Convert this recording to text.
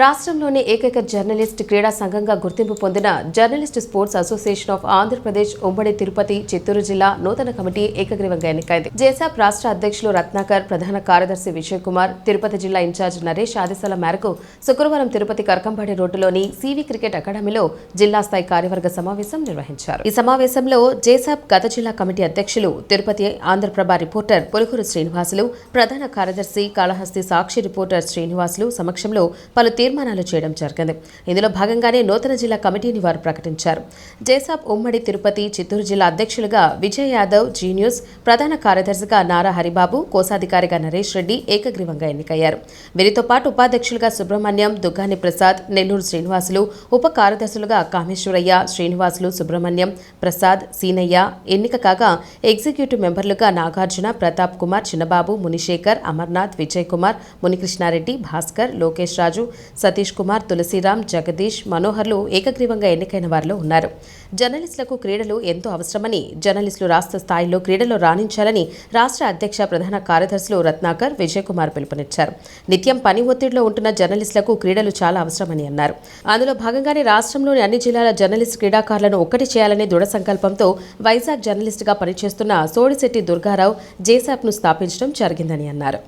రాష్ట్రంలోని ఏకైక జర్నలిస్ట్ క్రీడా సంఘంగా గుర్తింపు పొందిన journalist sports association of Andhra Pradesh ఉమ్మడి తిరుపతి చిత్తూరు జిల్లా నూతన కమిటీ ఏకగ్రీవంగా ఎన్నికైంది. జేసాప్ రాష్ట్ర అధ్యక్షులు రత్నాకర్ ప్రధాన కార్యదర్శి విజయ్ కుమార్ తిరుపతి జిల్లా ఇన్ఛార్జ్ నరేష్ ఆదేశాల మేరకు శుక్రవారం తిరుపతి కరకంపాడి రోడ్డులోని సివి క్రికెట్ అకాడమీలో జిల్లా స్థాయి కార్యవర్గ సమావేశం నిర్వహించారు. ఈ సమావేశంలో జేసాప్ గత జిల్లా కమిటీ అధ్యక్షులు తిరుపతి ఆంధ్రప్రభ రిపోర్టర్ పులుకూరు శ్రీనివాసులు ప్రధాన కార్యదర్శి కాళహస్తి సాక్షి రిపోర్టర్ శ్రీనివాసులు సమక్షంలో పలు తీర్మానాలు చేయడం జరిగింది. ఇందులో భాగంగానే నూతన జిల్లా కమిటీని వారు ప్రకటించారు. జేసాప్ ఉమ్మడి తిరుపతి చిత్తూరు జిల్లా అధ్యక్షులుగా విజయ్ యాదవ్ జీ న్యూస్ ప్రధాన కార్యదర్శిగా నారా హరిబాబు కోశాధికారిగా నరేష్ రెడ్డి ఏకగ్రీవంగా ఎన్నికయ్యారు. వీరితో పాటు ఉపాధ్యక్షులుగా సుబ్రహ్మణ్యం దుగ్గాని ప్రసాద్ నెల్లూరు శ్రీనివాసులు ఉప కార్యదర్శులుగా కామేశ్వరయ్య శ్రీనివాసులు సుబ్రహ్మణ్యం ప్రసాద్ సీనయ్య ఎన్నిక కాగా ఎగ్జిక్యూటివ్ మెంబర్లుగా నాగార్జున ప్రతాప్ కుమార్ చిన్నబాబు మునిశేఖర్ అమర్నాథ్ విజయ్ కుమార్ మునికృష్ణారెడ్డి భాస్కర్ లోకేష్ రాజు సతీష్ కుమార్ తులసిరామ్ జగదీష్ మనోహర్లు ఏకగ్రీవంగా ఎన్నికైన వారిలో ఉన్నారు. జర్నలిస్టులకు క్రీడలు ఎంతో అవసరమని జర్నలిస్టులు రాష్ట్ర స్థాయిలో క్రీడలో రాణించాలని రాష్ట్ర అధ్యక్ష ప్రధాన కార్యదర్శులు రత్నాకర్ విజయ్ కుమార్ పిలుపునిచ్చారు. నిత్యం పని ఒత్తిడిలో ఉంటున్న జర్నలిస్టులకు క్రీడలు చాలా అవసరమని అన్నారు. అందులో భాగంగానే రాష్ట్రంలోని అన్ని జిల్లాల జర్నలిస్ట్ క్రీడాకారులను ఒక్కటి చేయాలనే దృఢ సంకల్పంతో వైజాగ్ జర్నలిస్టుగా పనిచేస్తున్న సోడిశెట్టి దుర్గారావు జేసాప్ను స్థాపించడం జరిగిందని అన్నారు.